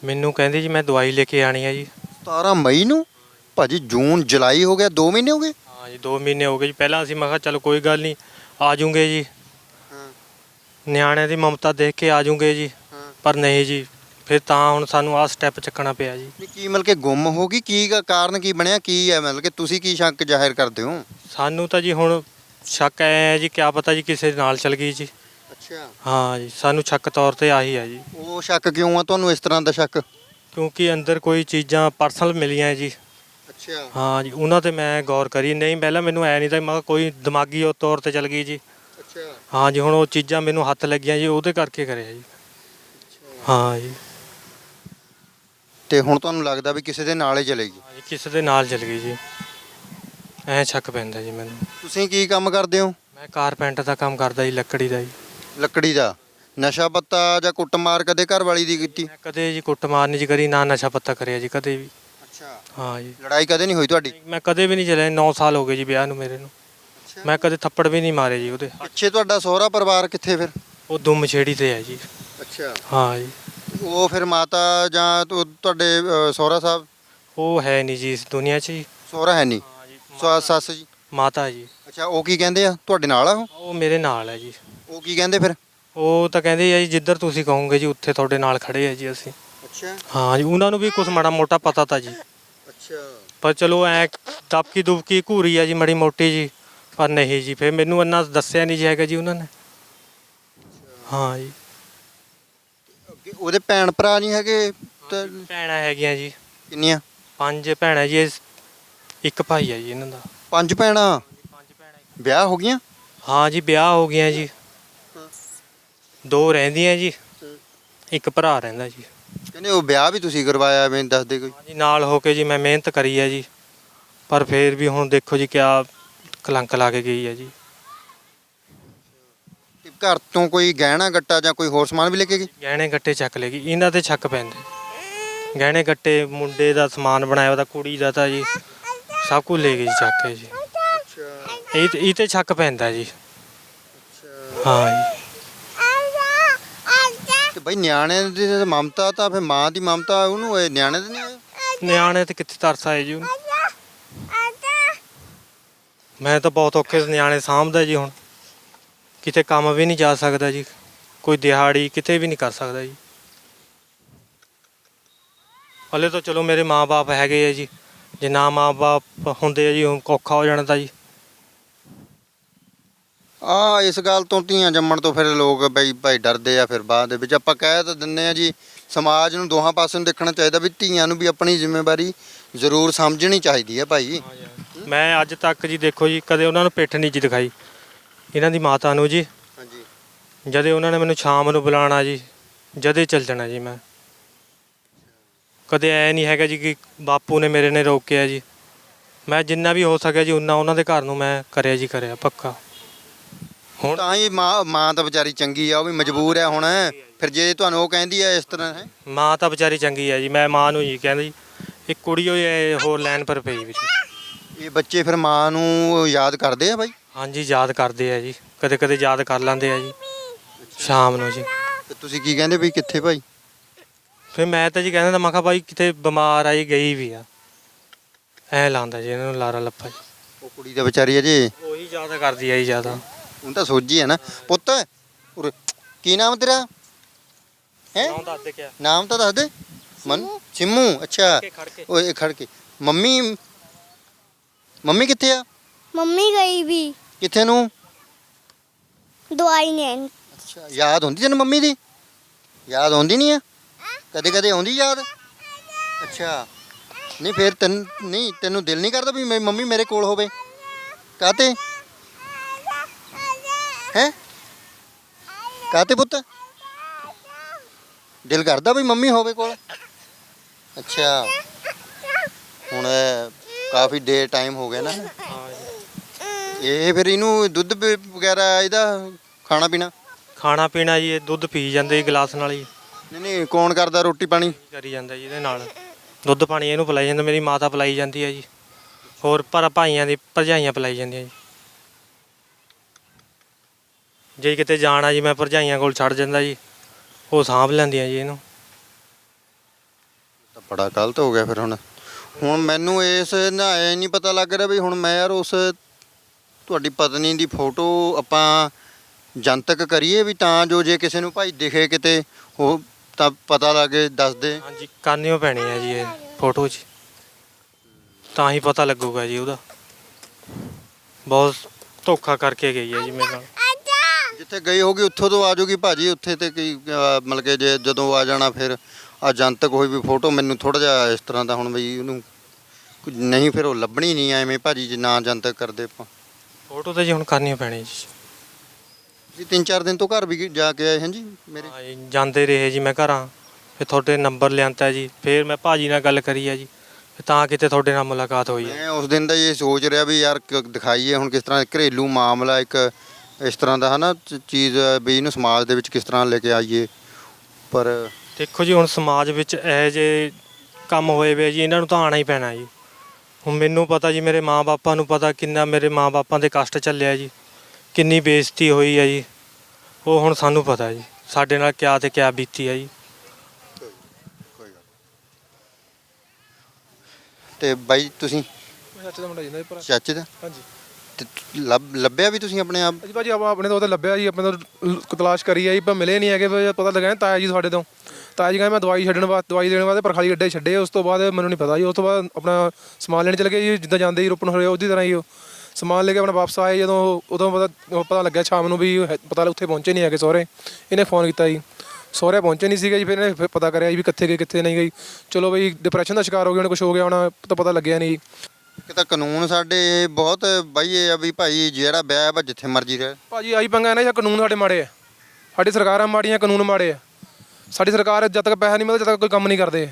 ਮੈਨੂੰ ਕਹਿੰਦੇ ਜੀ ਮੈਂ ਦਵਾਈ ਲੈ ਕੇ ਆਣੀ ਆ ਜੀ। 17 ਮਈ ਨੂੰ? ਭਾਜੀ ਜੂਨ ਜੁਲਾਈ ਹੋ ਗਿਆ 2 ਮਹੀਨੇ ਹੋ ਗਏ? ਹਾਂ ਜੀ 2 ਮਹੀਨੇ ਹੋ ਗਏ ਜੀ। ਪਹਿਲਾਂ ਅਸੀਂ ਮੈਂ ਕਿਹਾ ਚਲੋ ਕੋਈ ਗੱਲ ਨਹੀਂ ਆ ਜੂਗੇ ਜੀ। ਨਿਆਣਿਆਂ ਦੀ ਮਮਤਾ ਦੇਖ ਕੇ ਆ ਜੂਗੇ ਜੀ। ਪਰ ਨਹੀਂ ਜੀ ਫਿਰ ਤਾਂ ਹੁਣ ਸਾਨੂੰ ਆਹ ਸਟੈਪ ਚੱਕਣਾ ਪਿਆ ਜੀ। ਕੀ ਮਤਲਬ ਕਿ ਗੁੰਮ ਹੋ ਗਈ? ਕੀ ਗਾ- ਕਾਰਨ ਕੀ ਬਣਿਆ? ਕੀ ਹੈ ਮਤਲਬ ਕਿ ਤੁਸੀਂ ਕੀ ਸ਼ੱਕ ਜ਼ਾਹਿਰ ਕਰਦੇ ਹੋ? ਸਾਨੂੰ ਤਾਂ ਜੀ ਹੁਣ ਸ਼ੱਕ ਹੈ ਜੀ ਕਿਆ ਪਤਾ ਜੀ ਕਿਸੇ ਦੇ ਨਾਲ ਚਲ ਗਈ ਜੀ। ਅੱਛਾ। ਹਾਂ ਜੀ ਸਾਨੂੰ ਸ਼ੱਕ ਤੌਰ ਤੇ ਆਹੀ ਹੈ ਜੀ। ਉਹ ਸ਼ੱਕ ਕਿਉਂ ਆ? ਤੁਹਾਨੂੰ ਇਸ ਤਰ੍ਹਾਂ ਦਾ ਸ਼ੱਕ? ਕਿਉਂਕਿ ਅੰਦਰ ਕੋਈ ਚੀਜ਼ਾਂ ਪਰਸਨਲ ਮਿਲੀਆਂ ਜੀ। ਅੱਛਾ। ਹਾਂ ਜੀ ਉਹਨਾਂ ਤੇ ਮੈਂ ਗੌਰ ਕਰੀ। ਨਹੀਂ ਪਹਿਲਾਂ ਮੈਨੂੰ ਐ ਨਹੀਂ ਤਾਂ ਮੈਂ ਕਿਹਾ ਕੋਈ ਦਿਮਾਗੀ ਉਹ ਤੌਰ ਤੇ ਚਲ ਗਈ ਜੀ। ਅੱਛਾ। ਹਾਂ ਜੀ ਹੁਣ ਉਹ ਚੀਜ਼ਾਂ ਮੈਨੂੰ ਹੱਥ ਲੱਗੀਆਂ ਜੀ ਉਹਦੇ ਕਰਕੇ ਕਰਿਆ ਜੀ। ਹਾਂ ਜੀ। ਤੇ ਹੁਣ ਤੁਹਾਨੂੰ ਲੱਗਦਾ ਵੀ ਕਿਸੇ ਦੇ ਨਾਲ ਹੀ ਚਲੇਗੀ ਹਾਂ ਜੀ ਕਿਸੇ ਦੇ ਨਾਲ ਚਲ ਗਈ ਜੀ। ਐ ਸ਼ੱਕ ਪੈਂਦਾ ਜੀ ਮੈਨੂੰ। ਤੁਸੀਂ ਕੀ ਕੰਮ ਕਰਦੇ ਹੋ? ਮੈਂ ਕਾਰਪੈਂਟ ਦਾ ਕੰਮ ਕਰਦਾ ਜੀ ਲੱਕੜੀ ਦਾ ਜੀ। ਲੱਕੜੀ ਦਾ? ਨਸ਼ਾ ਪੱਤਾ ਜਾਂ ਕੁੱਟਮਾਰ ਕਦੇ ਘਰ ਵਾਲੀ ਦੀ ਕੀਤੀ? ਮੈਂ ਕਦੇ ਜੀ ਕੁੱਟਮਾਰ ਨਹੀਂ ਜੀ ਕਰੀ ਨਾ ਨਸ਼ਾ ਪੱਤਾ ਕਰਿਆ ਜੀ ਕਦੇ ਵੀ। ਅੱਛਾ। ਹਾਂ ਜੀ। ਲੜਾਈ ਕਦੇ ਨਹੀਂ ਹੋਈ ਤੁਹਾਡੀ? ਮੈਂ ਕਦੇ ਵੀ ਨਹੀਂ ਚਲਿਆ 9 ਸਾਲ ਹੋ ਗਏ ਜੀ ਵਿਆਹ ਨੂੰ ਮੇਰੇ ਨੂੰ। ਮੈਂ ਕਦੇ ਥੱਪੜ ਵੀ ਨਹੀਂ ਮਾਰੇ ਜੀ ਉਹਦੇ। ਪਿੱਛੇ ਤੁਹਾਡਾ ਸਹੁਰਾ ਪਰਿਵਾਰ ਕਿੱਥੇ ਫਿਰ? ਉਹ ਦੁੰਮ ਛੇੜੀ ਤੇ ਹੈ ਜੀ। ਅੱਛਾ। ਹਾਂ ਜੀ। ਉਹ ਫਿਰ ਮਾਤਾ ਜਾਂ ਤੁ- ਤੁਹਾਡੇ ਅ, ਸਹੁਰਾ ਸਾਹਿਬ? ਉਹ ਹੈ ਨਹੀਂ ਜੀ ਇਸ ਦੁਨੀਆ 'ਚ ਜੀ। ਸਹੁਰਾ ਹੈ ਨਹੀਂ? ਹਾਂ ਜੀ ਸੱਸ- ਸੱਸ ਜੀ? ਮਾਤਾ ਜੀ। ਅੱਛਾ ਉਹ ਕੀ ਕਹਿੰਦੇ ਆ? ਤੁਹਾਡੇ ਨਾਲ ਆ ਉਹ? ਉਹ ਮੇਰੇ ਨਾਲ ਹੈ ਜੀ। ਉਹ ਕੀ ਕਹਿੰਦੇ ਫਿਰ? ਉਹ ਤਾਂ ਕਹਿੰਦੇ ਆ ਜੀ ਜਿੱਧਰ ਤੁਸੀਂ ਕਹੋਗੇ ਜੀ ਉੱਥੇ ਤੁਹਾਡੇ ਨਾਲ ਖੜੇ ਆ ਜੀ ਅਸੀਂ। ਅੱਛਾ। ਹਾਂ ਜੀ ਉਹਨਾਂ ਨੂੰ ਵੀ ਕੁਝ ਮਾੜਾ ਮੋਟਾ ਪਤਾ ਤਾਂ ਜੀ। ਅੱਛਾ। ਪਰ ਚਲੋ ਐ ਦਬਕੀ ਦੁਬਕੀ ਘੂਰੀ ਆ ਜੀ ਮੜੀ ਮੋਟੀ ਜੀ ਪਰ ਨਹੀਂ ਜੀ ਫਿਰ ਮੈਨੂੰ ਇੰਨਾ ਦੱਸਿਆ ਨਹੀਂ ਜੀ ਹੈਗਾ ਜੀ ਉਹਨਾਂ ਨੇ। ਹਾਂ ਜੀ। ਅੱਗੇ ਉਹਦੇ ਭੈਣ ਭਰਾ ਨਹੀਂ ਹੈਗੇ? ਤਾਂ ਭੈਣਾਂ ਹੈਗੀਆਂ ਜੀ। ਕਿੰਨੀਆਂ? ਪੰਜ ਭੈਣਾਂ ਜੀ ਇਸ- ਇੱਕ ਭਾਈ ਆ ਜੀ ਇਹਨਾਂ ਦਾ। ਪੰਜ ਭੈਣਾਂ? ਪੰਜ ਭੈਣਾਂ ਵਿਆਹ ਹੋ ਗਈਆਂ? ਹਾਂ ਜੀ ਵਿਆਹ ਹੋ ਗਿਆ ਜੀ। ਦੋ ਰਹਿੰਦੀਆਂ ਜੀ ਇੱਕ ਭਰਾ ਰਹਿੰਦਾ ਜੀ। ਕਹਿੰਦੇ ਉਹ ਵਿਆਹ ਵੀ ਤੁਸੀਂ ਕਰਵਾਇਆ ਮੈਨੂੰ ਦੱਸਦੇ ਕੋਈ? ਹਾਂ ਜੀ ਨਾਲ ਹੋ ਕੇ ਜੀ ਮੈਂ ਮਿਹਨਤ ਕਰੀ ਹੈ ਜੀ। ਪਰ ਫੇਰ ਵੀ ਹੁਣ ਦੇਖੋ ਜੀ ਕਿਆ ਕਲੰਕ ਲਾ ਕੇ ਗਈ ਹੈ ਜੀ। ਤੇ ਘਰ ਤੋਂ ਕੋਈ ਗਹਿਣਾ ਗੱਟਾ ਜਾਂ ਕੋਈ ਹੋਰ ਸਮਾਨ ਵੀ ਲੈ ਕੇ ਗਏ ਗਹਿਣੇ ਗੱਟੇ ਚੱਕ ਲੈ ਗਈ। ਇਹਨਾਂ ਤੇ ਛੱਕ ਪੈਂਦੇ। ਗਹਿਣੇ ਗੱਟੇ ਮੁੰਡੇ ਦਾ ਸਮਾਨ ਬਣਾਇਆ ਉਹਦਾ ਕੁੜੀ ਦਾ ਤਾਂ ਜੀ ਸਭ ਕੁਝ ਲੈ ਗਈ ਜੀ ਚੱਕ ਕੇ ਜੀ। ਅੱਛਾ। ਇਹ ਤੇ- ਇਹ ਤੇ ਛੱਕ ਪੈਂਦਾ ਜੀ। ਹਾਂ ਜੀ। ਬਈ ਨਿਆਣੇ ਦੀ ਤਾਂ ਮਮਤਾ ਤਾਂ ਫਿਰ ਮਾਂ ਦੀ ਮਮਤਾ ਉਹਨੂੰ ਇਹ ਨਿਆਣੇ ਦੇ ਨਹੀਂ ਨਿਆਣੇ ਤੇ ਕਿੱਥੇ ਤਰਸ ਆਏ ਜੀ ਉਹਨੂੰ? ਮੈਂ ਤਾਂ ਬਹੁਤ ਔਖੇ ਨਿਆਣੇ ਸਾਂਭਦਾ ਜੀ ਹੁਣ। ਕਿਤੇ ਕੰਮ ਵੀ ਨਹੀਂ ਜਾ ਸਕਦਾ ਜੀ। ਕੋਈ ਦਿਹਾੜੀ ਕਿਤੇ ਵੀ ਨਹੀਂ ਕਰ ਸਕਦਾ ਜੀ। ਹਲੇ ਤਾਂ ਚਲੋ ਮੇਰੇ ਮਾਪੇ ਹੈਗੇ ਆ ਜੀ। ਜੇ ਨਾ ਮਾਪੇ ਹੁੰਦੇ ਆ ਜੀ ਔਖਾ ਹੋ ਜਾਣਾ ਤਾਂ ਜੀ। ਆ ਇਸ ਗੱਲ ਤੋਂ ਧੀਆਂ ਜੰਮਣ ਤੋਂ ਫਿਰ ਲੋਕ ਬਈ ਭਾਈ ਡਰਦੇ ਆ ਫਿਰ ਬਾਅਦ ਦੇ ਵਿੱਚ। ਆਪਾਂ ਕਹਿ ਤਾਂ ਦਿੰਨੇ ਆ ਜੀ ਸਮਾਜ ਨੂੰ ਦੋਹਾਂ ਪਾਸੇ ਨੂੰ ਦੇਖਣਾ ਚਾਹੀਦਾ ਵੀ ਧੀਆਂ ਨੂੰ ਵੀ ਆਪਣੀ ਜ਼ਿੰਮੇਵਾਰੀ ਜ਼ਰੂਰ ਸਮਝਣੀ ਚਾਹੀਦੀ ਹੈ ਭਾਈ। ਮੈਂ ਅੱਜ ਤੱਕ ਜੀ ਦੇਖੋ ਜੀ ਕਦੇ ਉਹਨਾਂ ਨੂੰ ਪਿੱਠ ਨਹੀਂ ਜੀ ਦਿਖਾਈ। ਇਹਨਾਂ ਦੀ ਮਾਤਾ ਨੂੰ ਜੀ। ਹਾਂਜੀ। ਜਦੇ ਉਹਨਾਂ ਨੇ ਮੈਨੂੰ ਸ਼ਾਮ ਨੂੰ ਬੁਲਾਣਾ ਜੀ ਜਦੇ ਚੱਲ ਜਾਣਾ ਜੀ ਮੈਂ। ਕਦੇ ਐ ਨਹੀਂ ਹੈਗਾ ਜੀ ਕਿ ਬਾਪੂ ਨੇ ਮੇਰੇ ਨੇ ਰੋਕਿਆ ਜੀ। ਮੈਂ ਜਿੰਨਾ ਵੀ ਹੋ ਸਕਿਆ ਜੀ ਉਨਾ ਉਹਨਾਂ ਦੇ ਘਰ ਨੂੰ ਮੈਂ ਕਰਿਆ ਜੀ ਕਰਿਆ ਪੱਕਾ। ਹੁਣ ਤਾਂ ਹੀ ਮਾਂ ਮਾਂ ਤਾਂ ਵਿਚਾਰੀ ਚੰਗੀ ਆ ਉਹ ਵੀ ਮਜਬੂਰ ਹੈ ਹੁਣ। ਫਿਰ ਜੇ ਤੁਹਾਨੂੰ ਉਹ ਕਹਿੰਦੀ ਆ ਇਸ ਤਰ੍ਹਾਂ ਹੈ? ਮਾਂ ਤਾਂ ਵਿਚਾਰੀ ਚੰਗੀ ਹੈ ਜੀ ਮੈਂ ਮਾਂ ਨੂੰ ਜੀ ਕਹਿੰਦੀ ਇੱਕ ਕੁੜੀ ਹੋਈ ਹੈ ਹੋਰ ਲਾਈਨ ਪਰ ਪਈ ਵਿੱਚ ਇਹ ਬੱਚੇ ਫਿਰ ਮਾਂ ਨੂੰ ਯਾਦ ਕਰਦੇ ਆ ਬਾਈ? ਹਾਂਜੀ ਯਾਦ ਕਰਦੇ ਆ ਜੀ। ਕਦੇ ਕਦੇ ਯਾਦ ਕਰ ਲੈਂਦੇ ਆ ਜੀ ਸ਼ਾਮ ਨੂੰ ਜੀ। ਤੇ ਤੁਸੀਂ ਕੀ ਕਹਿੰਦੇ ਵੀ ਕਿੱਥੇ ਭਾਈ ਫਿਰ ਮੈਂ ਤਾਂ ਜੀ ਕਹਿੰਦਾ ਤਾਂ ਮੈਂ ਕਿਹਾ ਬਾਈ ਕਿਤੇ ਬਿਮਾਰ ਆਈ ਗਈ ਵੀ ਆ। ਐ ਲਾਉਂਦਾ ਜੀ ਇਹਨਾਂ ਨੂੰ ਲਾਰਾ ਲੱਪਾ ਜੀ। ਉਹ ਕੁੜੀ ਦਾ ਵਿਚਾਰੀ ਅਜੇ ਉਹੀ ਜ਼ਿਆਦਾ ਕਰਦੀ ਆ ਜੀ ਜ਼ਿਆਦਾ। ਹੁਣ ਤਾਂ ਸੋਝੀ ਹੈ ਨਾ। ਪੁੱਤ ਉਰੇ, ਕੀ ਨਾਮ ਤੇਰਾ? ਹੈ? ਨਾਮ ਦੱਸ ਦੇ ਕਿਆ? ਨਾਮ ਤਾਂ ਦੱਸ ਦੇ। ਮਨ ਸਿੰਮੂ। ਅੱਛਾ। ਕੇ ਖੜ ਕੇ। ਓਏ ਇਹ ਖੜ ਕੇ। ਮੰਮੀ ਮੰਮੀ ਕਿੱਥੇ ਆ? ਮੰਮੀ ਗਈ ਵੀ। ਕਿੱਥੇ ਨੂੰ? ਦਵਾਈ ਲੈਣ। ਅੱਛਾ ਯਾਦ ਹੁੰਦੀ ਤੈਨੂੰ ਮੰਮੀ ਦੀ? ਯਾਦ ਆਉਂਦੀ ਨਹੀਂ ਆ? ਕਦੇ ਕਦੇ ਆਉਂਦੀ ਯਾਦ? ਅੱਛਾ। ਨਹੀਂ ਫਿਰ ਤੈਨੂੰ ਨਹੀਂ ਤੈਨੂੰ ਦਿਲ ਨਹੀਂ ਕਰਦਾ ਵੀ ਮੇਰੀ ਮੰਮੀ ਮੇਰੇ ਕੋਲ ਹੋਵੇ? ਕਾਤੇ ਹੈ? ਕਾਤੇ ਪੁੱਤ? ਦਿਲ ਕਰਦਾ ਵੀ ਮੰਮੀ ਹੋਵੇ ਕੋਲ? ਅੱਛਾ। ਹੁਣ ਕਾਫੀ ਦੇਰ ਟਾਈਮ ਹੋ ਗਿਆ ਨਾ। ਹਾਂ ਇਹ ਫਿਰ ਇਹਨੂੰ ਦੁੱਧ ਵਗੈਰਾ ਇਹਦਾ ਖਾਣਾ ਪੀਣਾ? ਖਾਣਾ ਪੀਣਾ ਜੀ ਇਹ ਦੁੱਧ ਪੀ ਜਾਂਦੇ ਜੀ ਗਲਾਸ ਨਾਲ ਜੀ ਨਹੀਂ ਨਹੀਂ ਕੌਣ ਕਰਦਾ ਰੋਟੀ ਪਾਣੀ? ਕਰੀ ਜਾਂਦਾ ਜੀ ਇਹਦੇ ਨਾਲ। ਦੁੱਧ ਪਾਣੀ ਇਹਨੂੰ ਪਿਲਾਈ ਜਾਂਦਾ ਮੇਰੀ ਮਾਤਾ ਪਿਲਾਈ ਜਾਂਦੀ ਹੈ ਜੀ। ਹੋਰ ਪਰ ਭਾਈਆਂ ਦੀ ਭਰਜਾਈਆਂ ਪਿਲਾਈ ਜਾਂਦੀਆਂ ਜੀ। ਜੇ ਕਿਤੇ ਜਾਣਾ ਜੀ ਮੈਂ ਭਰਜਾਈਆਂ ਕੋਲ ਛੱਡ ਜਾਂਦਾ ਜੀ। ਉਹ ਸਾਂਭ ਲੈਂਦੀਆਂ ਜੀ ਇਹਨੂੰ। ਤਾਂ ਬੜਾ ਗਲਤ ਹੋ ਗਿਆ ਫਿਰ ਹੁਣ। ਹੁਣ ਮੈਨੂੰ ਇਸ ਨਾ ਇਹ ਨਹੀਂ ਪਤਾ ਲੱਗ ਰਿਹਾ ਵੀ ਹੁਣ ਮੈਂ ਯਾਰ ਉਸ ਤੁਹਾਡੀ ਪਤਨੀ ਦੀ ਫੋਟੋ ਆਪਾਂ ਜਨਤਕ ਕਰੀਏ ਵੀ ਤਾਂ ਜੋ ਜੇ ਕਿਸੇ ਨੂੰ ਭਾਈ ਦਿਖੇ ਕਿਤੇ ਉਹ ਤਾਂ ਪਤਾ ਲੱਗੇ ਦੱਸ ਦੇ ਹਾਂਜੀ ਕਰਨੀਓ ਪੈਣੀ ਹੈ ਜੀ ਇਹ ਫੋਟੋ 'ਚ ਤਾਂ ਹੀ ਪਤਾ ਲੱਗੂਗਾ ਜੀ ਉਹਦਾ। ਬਹੁਤ ਧੋਖਾ ਕਰਕੇ ਗਈ ਹੈ ਜੀ ਮੇਰੇ ਨਾਲ। ਜਿੱਥੇ ਗਈ ਹੋਗੀ ਉੱਥੋਂ ਤੋਂ ਆ ਜਾਊਗੀ ਭਾਜੀ ਉੱਥੇ ਤੇ ਕੀ ਅਹ, ਮਤਲਬ ਕਿ ਜੇ ਜਦੋਂ ਆ ਜਾਣਾ ਫਿਰ ਆ ਜਨਤਕ ਹੋਈ ਵੀ ਫੋਟੋ ਮੈਨੂੰ ਥੋੜਾ ਜਿਹਾ ਇਸ ਤਰ੍ਹਾਂ ਦਾ ਹੁਣ ਵੀ ਉਹਨੂੰ ਕੁਝ ਨਹੀਂ ਫਿਰ ਉਹ ਲੱਭਣੀ ਨਹੀਂ ਐਵੇਂ ਭਾਜੀ ਜੇ ਨਾ ਜਨਤਕ ਕਰਦੇ ਆਪਾਂ। ਫੋਟੋ ਤੇ ਜੀ ਹੁਣ ਕਰਨੀ ਪੈਣੀ ਜੀ। ਜੀ ਤਿੰਨ ਚਾਰ ਦਿਨ ਤੋਂ ਘਰ ਵੀ ਜਾ ਕੇ ਆਏ ਹਾਂ ਜੀ ਮੇਰੇ? ਹਾਂ ਜੀ, ਜਾਂਦੇ ਰਹੇ ਜੀ ਮੈਂ ਘਰਾਂ। ਫਿਰ ਤੁਹਾਡੇ ਨੰਬਰ ਲਿਆਂਤਾ ਜੀ। ਫਿਰ ਮੈਂ ਭਾਜੀ ਨਾਲ ਗੱਲ ਕਰੀ ਆ ਜੀ। ਫਿਰ ਤਾਂ ਕਿਤੇ ਤੁਹਾਡੇ ਨਾਲ ਮੁਲਾਕਾਤ ਹੋਈ ਹੈ। ਮੈਂ ਉਸ ਦਿਨ ਦਾ ਇਹ ਸੋਚ ਰਿਹਾ ਵੀ ਯਾਰ ਕ- ਦਿਖਾਈਏ ਹੁਣ ਕਿਸ ਤਰ੍ਹਾਂ ਘਰੇਲੂ ਮਾਮਲਾ ਇੱਕ ਇਸ ਤਰ੍ਹਾਂ ਦਾ ਹਨਾ ਚ- ਚੀਜ਼ ਹੈ ਵੀ ਇਹਨੂੰ ਸਮਾਜ ਦੇ ਵਿੱਚ ਕਿਸ ਤਰ੍ਹਾਂ ਲੈ ਕੇ ਆਈਏ। ਪਰ ਦੇਖੋ ਜੀ ਹੁਣ ਸਮਾਜ ਵਿੱਚ ਇਹੋ ਜਿਹੇ ਕੰਮ ਹੋਏ ਵੇ ਜੀ ਇਹਨਾਂ ਨੂੰ ਤਾਂ ਆਣਾ ਹੀ ਪੈਣਾ ਜੀ। ਹੁਣ ਮੈਨੂੰ ਪਤਾ ਜੀ ਮੇਰੇ ਮਾਪੇ ਨੂੰ ਪਤਾ ਕਿੰਨਾ ਮੇਰੇ ਮਾਪਿਆਂ ਦੇ ਕਸ਼ਟ ਚੱਲਿਆ ਜੀ ਕਿੰਨੀ ਬੇਇੱਜ਼ਤੀ ਹੋਈ ਹੈ ਜੀ। ਉਹ ਹੁਣ ਸਾਨੂੰ ਪਤਾ ਜੀ ਸਾਡੇ ਨਾਲ ਕਿਆ ਤੇ ਕਿਆ ਬੀਤੀ ਹੈ ਜੀ। ਤੇ ਬਾਈ ਤੁਸੀਂ? ਚਾਚੇ ਦਾ ਮੁੰਡਾ ਜਿੰਦਾ ਪਰ ਚਾਚੇ ਦਾ? ਹਾਂਜੀ। ਤੇ ਲੱਭ- ਲੱਭਿਆ ਵੀ ਤੁਸੀਂ ਆਪਣੇ ਆਪ? ਅਜੀ ਭਾਜੀ, ਆਪਾਂ ਆਪਣੇ ਤੋਂ ਉਹ ਤਾਂ ਲੱਭਿਆ ਜੀ, ਆਪਣੇ ਤੋਂ ਤਲਾਸ਼ ਕਰੀ ਆਈ, ਪਰ ਮਿਲੇ ਨਹੀਂ ਹੈਗੇ, ਫਿਰ ਪਤਾ ਲੱਗਾ ਤਾਇਆ ਜੀ ਤੁਹਾਡੇ ਤੋਂ। ਤਾਇਆ ਜੀ ਕਹਿੰਦੇ ਮੈਂ ਦਵਾਈ ਛੱਡਣ ਵਾਸਤੇ, ਦਵਾਈ ਦੇਣ ਵਾਸਤੇ ਪਰਖਾਲੀ ਅੱਡੇ ਛੱਡੇ, ਉਸ ਤੋਂ ਬਾਅਦ ਮੈਨੂੰ ਨਹੀਂ ਪਤਾ ਜੀ, ਉਸ ਤੋਂ ਬਾਅਦ ਆਪਣਾ ਸਮਾਨ ਲੈਣ ਚਲੇ ਗਏ ਜੀ, ਜਿੱਦਾਂ ਜਾਂਦੇ ਹੀ ਰੋਪਣ ਹੋਏ ਉਹਦੀ ਤਰ੍ਹਾਂ ਹੀ ਉਹ। ਸਮਾਨ ਲੈ ਕੇ ਆਪਣਾ ਵਾਪਸ ਆਏ, ਜਦੋਂ ਉਦੋਂ ਪਤਾ ਉਹ ਪਤਾ ਲੱਗਿਆ ਸ਼ਾਮ ਨੂੰ ਵੀ ਹੈ- ਪਤਾ ਲੱਗ, ਉੱਥੇ ਪਹੁੰਚੇ ਨਹੀਂ ਹੈਗੇ ਸਹੁਰੇ। ਇਹਨੇ ਫੋਨ ਕੀਤਾ ਜੀ। ਸਹੁਰੇ ਪਹੁੰਚੇ ਨਹੀਂ ਸੀਗੇ ਜੀ, ਫਿਰ ਇਹਨੇ ਫਿਰ ਪਤਾ ਕਰਿਆ ਜੀ ਵੀ ਕਿੱਥੇ ਗਏ, ਕਿੱਥੇ ਨਹੀਂ ਗਈ ਚਲੋ ਬਈ ਡਿਪਰੈਸ਼ਨ ਦਾ ਸ਼ਿਕਾਰ ਹੋ ਗਏ, ਹੁਣ ਕੁਝ ਹੋ ਗਿਆ ਹੋਣਾ, ਤਾਂ ਪਤਾ ਲੱਗਿਆ ਨਹੀਂ ਜੀ। ਕਿ ਤਾਂ ਕਾਨੂੰਨ ਸਾਡੇ ਇਹ ਬਹੁਤ ਬਾਈ ਇਹ ਆ ਵੀ ਭਾਈ ਜਿਹੜਾ ਵਿਆਹ ਹੈ ਜਿੱਥੇ ਮਰਜ਼ੀ ਰਹੇ। ਭਾਜੀ ਆਈ ਪੰਗਾ ਨਾ ਜਾਂ ਕਾਨੂੰਨ ਸਾਡੇ ਮਾੜੇ ਆ। ਸਾਡੀ ਸਰਕਾਰਾਂ ਮਾੜੀਆਂ ਕਾਨੂੰਨ ਮਾੜੇ ਆ। ਸਾਡੀ ਸਰਕਾਰ ਜਦ ਤੱਕ ਪੈਸਾ ਨਹੀਂ ਮਿਲਦਾ ਜਦ ਤੱਕ ਕੋਈ ਕੰਮ ਨਹੀਂ ਕਰਦੇ।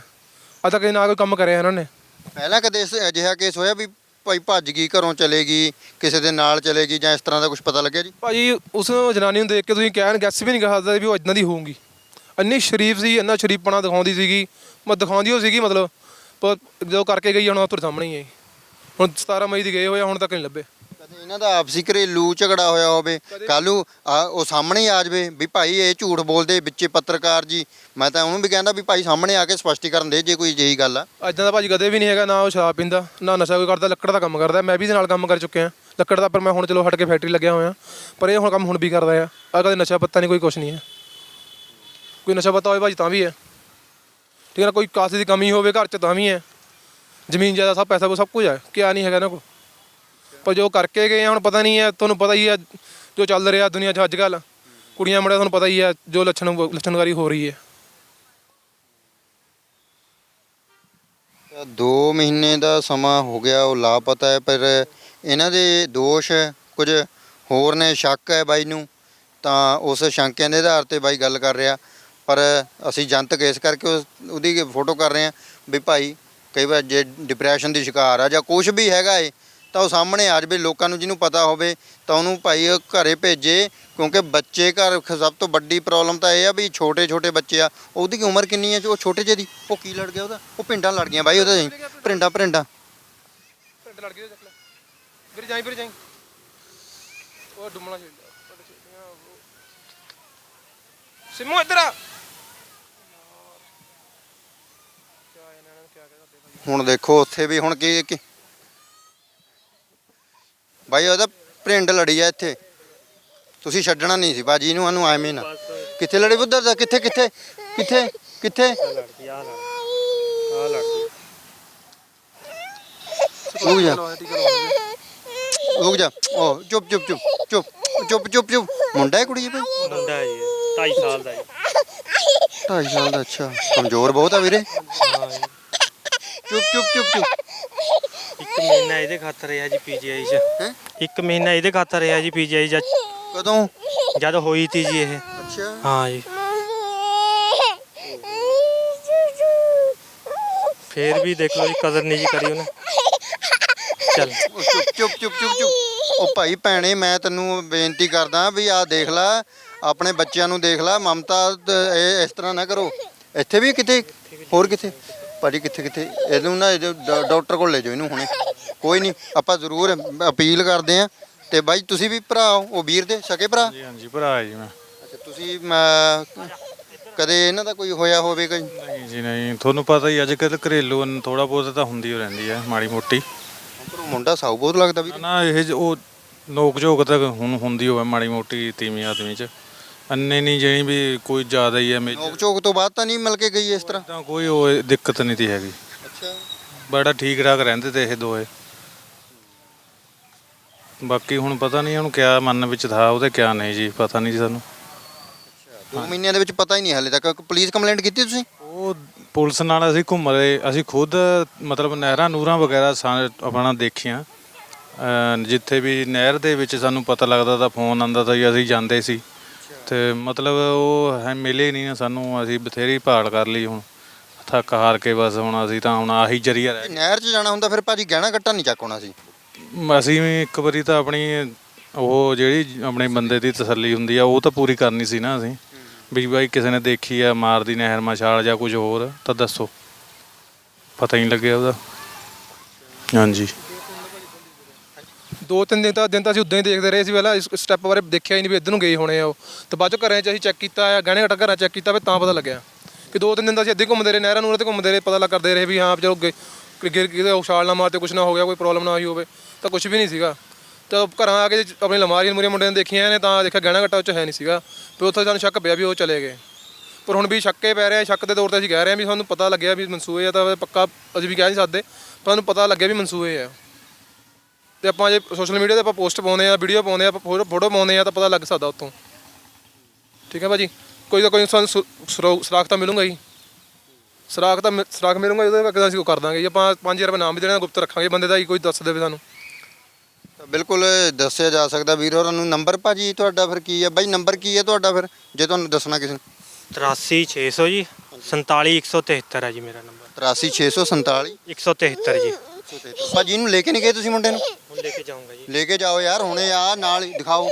ਅੱਜ ਤੱਕ ਨਾ ਕੋਈ ਕੰਮ ਕਰਿਆ ਇਹਨਾਂ ਨੇ। ਪਹਿਲਾਂ ਕਦੇ ਇਸ ਅਜਿਹਾ ਕੇਸ ਹੋਇਆ ਵੀ ਭਾਈ ਭੱਜ ਗਈ ਘਰੋਂ ਚਲੇ ਗਈ ਕਿਸੇ ਦੇ ਨਾਲ ਚਲੇ ਗਈ ਜਾਂ ਇਸ ਤਰ੍ਹਾਂ ਦਾ ਕੁਝ ਪਤਾ ਲੱਗਿਆ ਜੀ? ਭਾਜੀ ਉਸ ਜਨਾਨੀ ਨੂੰ ਦੇਖ ਕੇ ਤੁਸੀਂ ਕਹਿਣ ਗੈਸ ਵੀ ਨਹੀਂ ਕਰ ਸਕਦੇ ਵੀ ਉਹ ਇਦਾਂ ਦੀ ਹੋਊਗੀ। ਇੰਨੀ ਸ਼ਰੀਫ ਸੀ ਇੰਨਾ ਸ਼ਰੀਫਪਣਾ ਦਿਖਾਉਂਦੀ ਸੀਗੀ। ਮੈਂ ਦਿਖਾਉਂਦੀ ਉਹ ਸੀਗੀ ਮਤਲਬ ਪਰ ਜਦੋਂ ਕਰਕੇ ਗਈ ਹੁਣ ਉਹ ਤੁਹਾਡੇ ਸਾਹਮਣੇ ਹੀ ਹੈ। ਜੀ। ਹੁਣ 17 ਮਈ ਦੀ ਗਏ ਹੋਏ ਆ ਹੁਣ ਤੱਕ ਨਹੀਂ ਲੱਭੇ। ਕਦੇ ਇਹਨਾਂ ਦਾ ਆਪਸੀ ਘਰੇਲੂ ਝਗੜਾ ਹੋਇਆ ਹੋਵੇ ਕੱਲੂ ਉਹ ਸਾਹਮਣੇ ਆ ਜਾਵੇ ਵੀ ਭਾਈ ਇਹ ਝੂਠ ਬੋਲਦੇ ਵਿੱਚੇ ਪੱਤਰਕਾਰ ਜੀ ਮੈਂ ਤਾਂ ਉਹਨੂੰ ਵੀ ਕਹਿੰਦਾ ਵੀ ਭਾਈ ਸਾਹਮਣੇ ਆ ਕੇ ਸਪਸ਼ਟੀਕਰਨ ਦੇ ਜੇ ਕੋਈ ਜਿਹੀ ਗੱਲ ਆ। ਇਦਾਂ ਦਾ ਭਾਜੀ ਕਦੇ ਵੀ ਨਹੀਂ ਹੈਗਾ ਨਾ ਉਹ ਸ਼ਰਾਬ ਪੀਂਦਾ ਨਾ ਨਸ਼ਾ ਕੋਈ ਕਰਦਾ ਲੱਕੜ ਦਾ ਕੰਮ ਕਰਦਾ ਮੈਂ ਵੀ ਇਹਦੇ ਨਾਲ ਕੰਮ ਕਰ ਚੁੱਕਿਆ। ਲੱਕੜ ਦਾ ਪਰ ਮੈਂ ਹੁਣ ਚਲੋ ਹਟ ਕੇ ਫੈਕਟਰੀ ਲੱਗਿਆ ਹੋਇਆ ਪਰ ਇਹ ਹੁਣ ਕੰਮ ਹੁਣ ਵੀ ਕਰਦਾ ਆ। ਆ ਕਦੇ ਨਸ਼ਾ ਪੱਤਾ ਨਹੀਂ ਕੋਈ ਕੁਛ ਨਹੀਂ ਹੈ ਕੋਈ ਨਸ਼ਾ ਪੱਤਾ ਹੋਵੇ ਭਾਜੀ ਤਾਂ ਵੀ ਹੈ ਠੀਕ ਹੈ ਕੋਈ ਕਾਸੇ ਦੀ ਕਮੀ ਹੋਵੇ ਘਰ 'ਚ ਤਾਂ ਵੀ ਹੈ ਜ਼ਮੀਨ ਜਾਇਦਾਦ ਸਭ ਪੈਸਾ ਸਭ ਕੁਝ ਹੈ ਕਿਆ ਨਹੀਂ ਹੈਗਾ ਇਹਨਾਂ ਕੋਲ। ਪਰ ਜੋ ਕਰਕੇ ਗਏ ਆ, ਹੁਣ ਪਤਾ ਨਹੀਂ ਹੈ ਤੁਹਾਨੂੰ ਪਤਾ ਹੀ ਹੈ ਜੋ ਚੱਲ ਰਿਹਾ ਦੁਨੀਆ 'ਚ ਅੱਜ ਕੱਲ ਕੁੜੀਆਂ ਮੁੰਡਿਆਂ, ਤੁਹਾਨੂੰ ਪਤਾ ਹੀ ਹੈ ਜੋ ਲੱਛਣ, ਲੱਛਣਕਾਰੀ ਹੋ ਰਹੀ ਹੈ। ਤਾਂ ਦੋ ਮਹੀਨੇ ਦਾ ਸਮਾਂ ਹੋ ਗਿਆ, ਉਹ ਲਾਪਤਾ ਹੈ, ਪਰ ਇਹਨਾਂ ਦੇ ਦੋਸ਼ ਕੁਝ ਹੋਰ ਨੇ, ਸ਼ੱਕ ਹੈ ਬਾਈ ਨੂੰ। ਤਾਂ ਉਸ ਸ਼ੰਕਿਆਂ ਦੇ ਆਧਾਰ ਤੇ ਬਾਈ ਗੱਲ ਕਰ ਰਿਹਾ, ਪਰ ਅਸੀਂ ਜਨਤਕ ਇਸ ਕਰਕੇ ਉਸ- ਉਹਦੀ ਫੋਟੋ ਕਰ ਰਹੇ ਹਾਂ ਵੀ ਭਾਈ ਕਈ ਵਾਰ ਜੇ ਡਿਪਰੈਸ਼ਨ ਦੀ ਸ਼ਿਕਾਰ ਆ ਜਾਂ ਕੁਝ ਵੀ ਹੈਗਾ ਏ, ਤਾਂ ਉਹ ਸਾਹਮਣੇ ਆ ਜਾਵੇ, ਲੋਕਾਂ ਨੂੰ ਜਿਹਨੂੰ ਪਤਾ ਹੋਵੇ, ਤਾਂ ਉਹਨੂੰ ਭਾਈ ਉਹ ਘਰੇ ਭੇਜੇ, ਕਿਉਂਕਿ ਬੱਚੇ ਘਰ ਖ- ਸਭ ਤੋਂ ਵੱਡੀ ਪ੍ਰੋਬਲਮ ਤਾਂ ਇਹ ਆ ਵੀ ਛੋਟੇ ਛੋਟੇ ਬੱਚੇ ਆ, ਉਹਦੀ ਉਮਰ ਕਿੰਨੀ ਹੈ ਉਹ ਛੋਟੇ ਜਿਹੇ ਦੀ, ਉਹ ਕੀ ਲੜ ਗਿਆ ਉਹਦਾ? ਉਹ ਪਿੰਡਾਂ ਲੜ ਗਈਆਂ ਬਾਈ ਉਹਦਾ ਪਿੰਡਾ ਪਿੰਡਾ। ਪਿੰਡ ਲੜ ਗਏ ਚੱਕ ਲੈ। ਵੀਰ ਜਾਈ ਵੀਰ ਜਾਈ। ਉਹ ਡੁੰਮਣਾ ਛੇੜਦਾ ਸਿਮੂ ਇੱਧਰ ਆ। ਹੁਣ ਦੇਖੋ ਉੱਥੇ ਵੀ ਹੁਣ ਕੀ ਕੀ? ਬਾਈ ਉਹਦਾ ਪਿੰਡ ਲੜੀ ਆ ਇੱਥੇ। ਤੁਸੀਂ ਛੱਡਣਾ ਨਹੀਂ ਸੀ ਬਾਜੀ ਨੂੰ ਉਹਨੂੰ ਐਵੇਂ ਨਾ। ਕਿੱਥੇ ਲੜੀ ਉਧਰ ਦਾ? ਕਿੱਥੇ ਕਿੱਥੇ? ਕਿੱਥੇ ਕਿੱਥੇ? ਲੜਦੀ ਆ ਲੜਦੀ ਆ ਲੜਦੀ ਰੁਕ ਜਾ। ਰੁਕ ਜਾ। ਉਹ ਚੁੱਪ ਚੁੱਪ ਚੁੱਪ ਚੁੱਪ ਚੁੱਪ ਚੁੱਪ ਚੁੱਪ। ਮੁੰਡਾ ਹੈ ਕੁੜੀ ਹੈ ਭਾਈ? ਮੁੰਡਾ ਹੈ ਜੀ 2.5 ਸਾਲ ਦਾ ਜੀ। 2.5 ਸਾਲ ਦਾ ਅੱਛਾ। ਕਮਜ਼ੋਰ ਬਹੁਤ ਆ ਵੀਰੇ। ਹਾਂ ਚੁੱਪ ਚੁੱਪ ਚੁੱਪ ਚੁੱਪ। ਇੱਕ ਮਹੀਨਾ ਇਹਦੇ ਖਾਤਰ ਰਿਹਾ ਜੀ ਪੀਜੀਆਈ 'ਚ। ਹੈਂ? ਇੱਕ ਮਹੀਨਾ ਇਹਦੇ ਖਾਤਰ ਰਿਹਾ ਜੀ ਪੀਜੀਆਈ 'ਚ। ਕਦੋਂ? ਜਦ ਹੋਈ ਤੀ ਜੀ ਇਹ। ਅੱਛਾ। ਹਾਂ ਜੀ। ਫੇਰ ਵੀ ਦੇਖ ਜੀ ਕਦਰ ਨਹੀਂ ਜੀ ਕਰੀ ਉਹਨੇ। ਚੱਲ। ਉਹ ਚੁੱਪ ਚੁੱਪ ਚੁੱਪ ਚੁੱਪ ਚੁੱਪ। ਉਹ ਭਾਈ ਭੈਣੇ ਮੈਂ ਤੈਨੂੰ ਬੇਨਤੀ ਕਰਦਾ ਵੀ ਆਹ ਦੇਖ ਲੈ ਆਪਣੇ ਬੱਚਿਆਂ ਨੂੰ ਦੇਖ ਲੈ ਮਮਤਾ ਤੇ ਇਹ ਇਸ ਤਰ੍ਹਾਂ ਨਾ ਕਰੋ। ਇੱਥੇ ਵੀ ਕਿਤੇ? ਹੋਰ ਕਿਤੇ? ਭਾਜੀ ਕਿੱਥੇ ਕਿੱਥੇ? ਇਹਨੂੰ ਨਾ ਇਹਦੇ ਡਾ- ਡਾਕਟਰ ਕੋਲ ਲੈ ਜਾਓ ਇਹਨੂੰ ਹੁਣੇ। ਕੋਈ ਨਹੀਂ ਆਪਾਂ ਜ਼ਰੂਰ ਅਪੀਲ ਕਰਦੇ ਆਂ। ਤੇ ਬਾਈ ਤੁਸੀਂ ਵੀ ਭਰਾ ਹੋ ਉਹ ਵੀਰ ਦੇ ਸਕੇ ਭਰਾ? ਜੀ ਹਾਂਜੀ ਭਰਾ ਹੈ ਜੀ ਮੈਂ। ਅੱਛਾ ਤੁਸੀਂ ਮ, ਕਦੇ ਇਹਨਾਂ ਦਾ ਕੋਈ ਹੋਇਆ ਹੋਵੇਗਾ ਜੀ ਨਹੀਂ ਜੀ ਨਹੀਂ। ਤੁਹਾਨੂੰ ਪਤਾ ਹੀ ਅੱਜ ਕੱਲ੍ਹ ਘਰੇਲੂ ਥੋੜਾ ਬਹੁਤ ਤਾਂ ਹੁੰਦੀ ਹੋ ਰਹਿੰਦੀ ਹੈ ਮਾੜੀ ਮੋਟੀ। ਪਰ ਉਹ ਮੁੰਡਾ ਸਾਊ ਬਹੁਤ ਲੱਗਦਾ ਵੀ। ਨਾ ਇਹ ਜ- ਉਹ ਨੋਕ ਝੋਕ ਤਾਂ ਹੁਣ ਹੁੰਦੀ ਹੋਵੇ ਮਾੜੀ ਮੋਟੀ ਤੀਵੀਂ ਆਦਮੀ ਚ। ਅੰਨੇ ਨਹੀਂ ਜਿਹੜੀ ਵੀ ਕੋਈ ਜ਼ਿਆਦਾ ਹੀ ਹੈ ਮੇਜਰ ਨੋਕ ਝੋਕ ਤੋਂ ਬਾਅਦ ਤਾਂ ਨਹੀਂ ਮਿਲ ਕੇ ਗਈ ਇਸ ਤਰ੍ਹਾਂ? ਤਾਂ ਕੋਈ ਉਹ ਦਿੱਕਤ ਨਹੀਂ ਤੀ ਹੈਗੀ। ਅੱਛਾ। ਬੜਾ ਠੀਕ ਠਾਕ ਰਹਿੰਦੇ ਤੇ ਇਹ ਦੋਏ। ਬਾਕੀ ਹੁਣ ਪਤਾ ਨਹੀਂ ਉਹਨੂੰ ਕਿਆ ਮਨ ਵਿੱਚ ਥਾ ਉਹਦੇ ਕਿਆ ਨਹੀਂ ਜੀ ਪਤਾ ਨਹੀਂ ਜੀ ਸਾਨੂੰ ਦੋ ਮਹੀਨਿਆਂ ਦੇ ਵਿੱਚ ਪਤਾ ਹੀ ਨਹੀਂ ਹਲੇ ਤੱਕ। ਪੁਲਿਸ ਕੰਪਲੇਂਟ ਕੀਤੀ ਤੁਸੀਂ? ਉਹ ਪੁਲਿਸ ਨਾਲ ਅਸੀਂ ਘੁੰਮ ਰਹੇ ਅਸੀਂ ਖੁਦ ਮਤਲਬ ਨਹਿਰਾਂ ਨੂਰਾਂ ਵਗੈਰਾ ਸਾ- ਆਪਣਾ ਦੇਖੀਆਂ। ਅਹ ਜਿੱਥੇ ਵੀ ਨਹਿਰ ਦੇ ਵਿੱਚ ਸਾਨੂੰ ਪਤਾ ਲੱਗਦਾ ਤਾਂ ਫੋਨ ਆਂਦਾ ਤਾਂ ਜੀ ਅਸੀਂ ਜਾਂਦੇ ਸੀ। ਤੇ ਮਤਲਬ ਉਹ ਹੈ ਮਿਲੇ ਨਹੀਂ ਸਾਨੂੰ ਅਸੀਂ ਬਥੇਰੀ ਭਾਲ ਕਰ ਲਈ ਹੁਣ। ਥੱਕ ਹਾਰ ਕੇ ਬਸ ਹੁਣ ਅਸੀਂ ਤਾਂ ਹੁਣ ਆਹੀ ਜਰੀਆ ਰਹਿ ਨਹਿਰ 'ਚ ਜਾਣਾ ਹੁੰਦਾ ਫਿਰ ਭਾਜੀ ਗਹਿਣਾ ਕੱਟਾ ਨਹੀਂ ਚੱਕ ਹੋਣਾ ਸੀ। ਅਸੀਂ ਵੀ ਇੱਕ ਵਾਰੀ ਤਾਂ ਆਪਣੀ ਉਹ ਜਿਹੜੀ ਆਪਣੇ ਬੰਦੇ ਦੀ ਤਸੱਲੀ ਹੁੰਦੀ ਆ ਉਹ ਤਾਂ ਪੂਰੀ ਕਰਨੀ ਸੀ ਨਾ ਅਸੀਂ। ਵੀ ਬਾਈ ਕਿਸੇ ਨੇ ਦੇਖੀ ਆ ਮਾਰਦੀ ਨਹਿਰ ਮਛਾਲ ਜਾਂ ਕੁਝ ਹੋਰ ਤਾਂ ਦੱਸੋ। ਪਤਾ ਹੀ ਨਹੀਂ ਲੱਗਿਆ ਉਹਦਾ। ਹਾਂਜੀ। ਦੋ ਤਿੰਨ ਦਿਨ ਤਾਂ ਦਿਨ ਤਾਂ ਅਸੀਂ ਉਦਾਂ ਹੀ ਦੇਖਦੇ ਰਹੇ ਸੀ, ਪਹਿਲਾਂ ਇਸ ਸਟੈਪ ਬਾਰੇ ਦੇਖਿਆ ਹੀ ਨਹੀਂ ਵੀ ਇੱਧਰ ਨੂੰ ਗਏ ਹੋਣੇ ਆ ਉਹ। ਤੇ ਬਾਅਦ ਚੋਂ ਘਰਾਂ 'ਚ ਅਸੀਂ ਚੈੱਕ ਕੀਤਾ ਆ, ਗਹਿਣੇ ਘਟਾ ਘਰਾਂ ਚੈੱਕ ਕੀਤਾ ਵੀ ਤਾਂ ਪਤਾ ਲੱਗਿਆ। ਕਿ ਦੋ ਤਿੰਨ ਦਿਨ ਤਾਂ ਅਸੀਂ ਇੱਦਾਂ ਹੀ ਘੁੰਮਦੇ ਰਹੇ ਨਹਿਰਾਂ ਨੂਰਾਂ ਤੇ ਘੁੰਮਦੇ ਰਹੇ, ਪਤਾ ਲੱਗ ਕਰਦੇ ਰਹੇ ਵੀ ਹਾਂ ਚਲੋ ਗੇ- ਕਿ ਗਿਰ ਕਿਤੇ ਉਛਾਲ ਨਾ ਮਾਰ ਕੁਛ ਨਾ ਹੋ ਗਿਆ, ਕੋਈ ਪ੍ਰੋਬਲਮ ਨਾ ਆਈ ਹੋਵੇ, ਤਾਂ ਕੁਛ ਵੀ ਨਹੀਂ ਸੀਗਾ। ਤਾਂ ਘਰਾਂ ਆ ਕੇ ਆਪਣੀ ਲਮਾਰੀਆਂ ਮੁਰੀਆਂ ਮੁੰਡਿਆਂ ਨੇ ਦੇਖੀਆਂ ਨੇ ਤਾਂ ਦੇਖਿਆ ਗਹਿਣਾ ਘਟਾ ਉੱਚ ਹੈ ਨਹੀਂ ਸੀਗਾ, ਫਿਰ ਉੱਥੇ ਸਾਨੂੰ ਸ਼ੱਕ ਪਿਆ ਵੀ ਉਹ ਚਲੇ ਗਏ। ਪਰ ਹੁਣ ਵੀ ਸ਼ੱਕੇ ਪੈ ਰਿਹਾ, ਸ਼ੱਕ ਦੇ ਤੌਰ ਤੇ ਅਸੀਂ ਕਹਿ ਰਹੇ ਹਾਂ ਵੀ ਸਾਨੂੰ ਪਤਾ ਲੱਗਿਆ ਵੀ ਮਨਸੂਏ ਆ ਤਾਂ ਪੱਕਾ ਅਸੀਂ ਵੀ ਕਹਿ ਨਹੀਂ ਸਕਦੇ, ਪਰ ਸਾਨੂੰ ਪਤਾ ਲੱਗਿਆ ਵੀ ਮਨਸੂਏ ਆ। ਤੇ ਆਪਾਂ ਜੇ ਸੋਸ਼ਲ ਮੀਡੀਆ ਤੇ ਆਪਾਂ ਪੋਸਟ ਪਾਉਂਦੇ ਆ ਵੀਡੀਓ ਪਾਉਂਦੇ ਆ ਆਪਾਂ ਫੋਟੋ ਫੋਟੋ ਪਾਉਂਦੇ ਆ ਤਾਂ ਪਤਾ ਲੱਗ ਸਕਦਾ ਉੱਥੋਂ। ਠੀਕ ਹੈ ਭਾਜੀ? ਕੋਈ ਤਾਂ ਕੋਈ ਸਾਨੂੰ ਸੁ- ਸੁਰੋ- ਸੁਰਾਖ ਤਾਂ ਮਿਲੂਗਾ ਹੀ ਸੁਰਾਖ ਤਾਂ ਸੁਰਾਖ ਮਿਲੂਗਾ ਉਹਦੇ ਕਰਕੇ ਅਸੀਂ ਉਹ ਕਰ ਦਾਂਗੇ ਜੀ। ਆਪਾਂ 5000 ਰੁਪਏ ਨਾਮ ਵੀ ਦੇਣਾ ਗੁਪਤ ਰੱਖਾਂਗੇ ਬੰਦੇ ਦਾ ਹੀ ਕੋਈ ਦੱਸ ਦੇਵੇ ਸਾਨੂੰ। ਬਿਲਕੁਲ ਦੱਸਿਆ ਜਾ ਸਕਦਾ। ਵੀਰ ਹੋਰਾਂ ਨੂੰ ਨੰਬਰ ਭਾਜੀ ਤੁਹਾਡਾ ਫਿਰ ਕੀ ਹੈ ਬਾਈ ਨੰਬਰ ਕੀ ਹੈ ਤੁਹਾਡਾ ਫਿਰ? ਜੇ ਤੁਹਾਨੂੰ ਦੱਸਣਾ ਕਿਸੇ ਨੂੰ। 83600 ਜੀ 47173 ਹੈ ਜੀ ਮੇਰਾ ਨੰਬਰ। 83647 173 ਜੀ। ਭਾਜੀ ਇਹਨੂੰ ਲੈ ਕੇ ਨਹੀਂ ਗਏ ਤੁਸੀਂ ਮੁੰਡੇ ਨੂੰ? ਹੁਣ ਲੈ ਕੇ ਜਾਊਂਗਾ ਜੀ। ਲੈ ਕੇ ਜਾਓ ਯਾਰ ਹੁਣੇ ਆ ਨਾਲ ਹੀ ਦਿਖਾਓ।